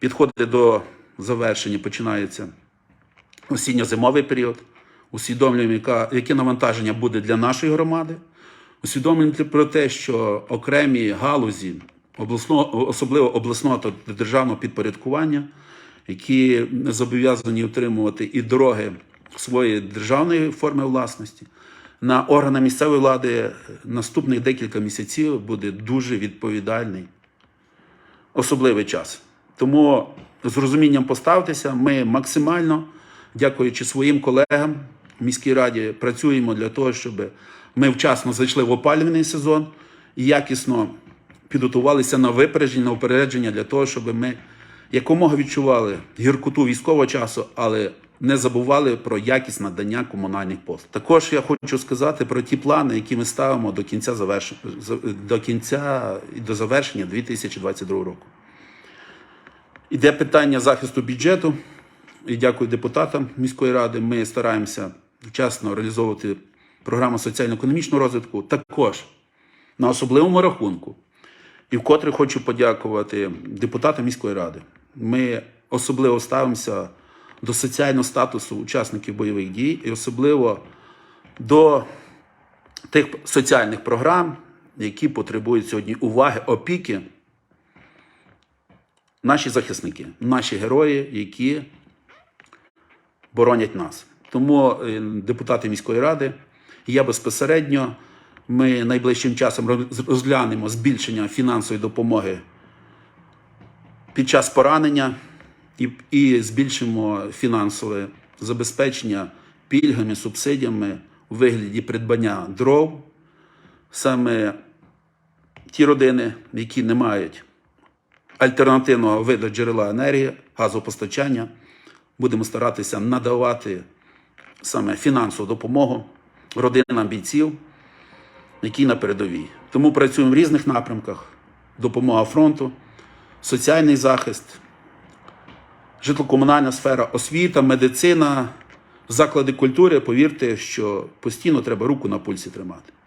підходить до завершення, починається осінньо-зимовий період. Усвідомлюємо, яка, яке навантаження буде для нашої громади. Усвідомлюємо про те, що окремі галузі обласного, особливо обласного та державного підпорядкування, які зобов'язані утримувати і дороги своєї державної форми власності, на органи місцевої влади наступних декілька місяців буде дуже відповідальний особливий час. Тому з розумінням поставтеся. Ми максимально, дякуючи своїм колегам в міській раді, працюємо для того, щоб ми вчасно зайшли в опалювальний сезон і якісно підготувалися на випередження, на упередження для того, щоб ми якомога відчували гіркоту військового часу, але не забували про якість надання комунальних послуг. Також я хочу сказати про ті плани, які ми ставимо до кінця заверш... до кінця до завершення 2022 року. Іде питання захисту бюджету. І дякую депутатам міської ради. Ми стараємося вчасно реалізовувати програму соціально-економічного розвитку. Також на особливому рахунку. І вкотре хочу подякувати депутатам міської ради. Ми особливо ставимося до соціального статусу учасників бойових дій і особливо до тих соціальних програм, які потребують сьогодні уваги, опіки наші захисники, наші герої, які боронять нас. Тому е, депутати міської ради, я безпосередньо, ми найближчим часом розглянемо збільшення фінансової допомоги під час поранення і, і збільшимо фінансове забезпечення пільгами, субсидіями у вигляді придбання дров. Саме ті родини, які не мають альтернативного виду джерела енергії, газопостачання, будемо старатися надавати саме фінансову допомогу родинам бійців, які на передовій. Тому працюємо в різних напрямках: допомога фронту, соціальний захист, житлокомунальна сфера, освіта, медицина, заклади культури. Повірте, що постійно треба руку на пульсі тримати.